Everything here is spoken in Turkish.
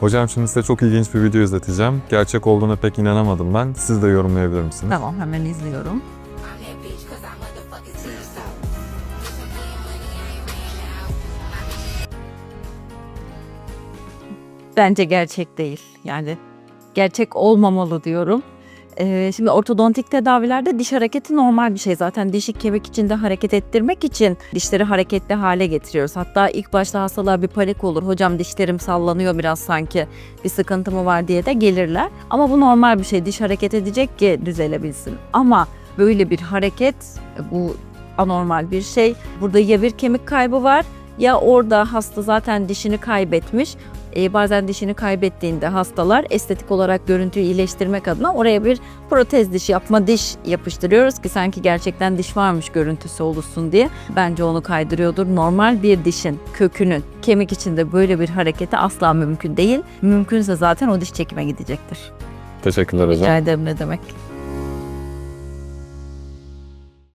Hocam şimdi size çok ilginç bir video izleteceğim. Gerçek olduğuna pek inanamadım ben. Siz de yorumlayabilir misiniz? Tamam hemen izliyorum. Bence gerçek değil. Yani gerçek olmamalı diyorum. Ee, şimdi ortodontik tedavilerde diş hareketi normal bir şey. Zaten dişi kemik içinde hareket ettirmek için dişleri hareketli hale getiriyoruz. Hatta ilk başta hastalar bir panik olur. Hocam dişlerim sallanıyor biraz sanki bir sıkıntı mı var diye de gelirler. Ama bu normal bir şey. Diş hareket edecek ki düzelebilsin. Ama böyle bir hareket bu anormal bir şey. Burada ya bir kemik kaybı var ya orada hasta zaten dişini kaybetmiş. Ee, bazen dişini kaybettiğinde hastalar estetik olarak görüntüyü iyileştirmek adına oraya bir protez diş yapma diş yapıştırıyoruz ki sanki gerçekten diş varmış görüntüsü oluşsun diye. Bence onu kaydırıyordur. Normal bir dişin kökünün kemik içinde böyle bir hareketi asla mümkün değil. Mümkünse zaten o diş çekime gidecektir. Teşekkürler hocam. Rica ederim ne demek.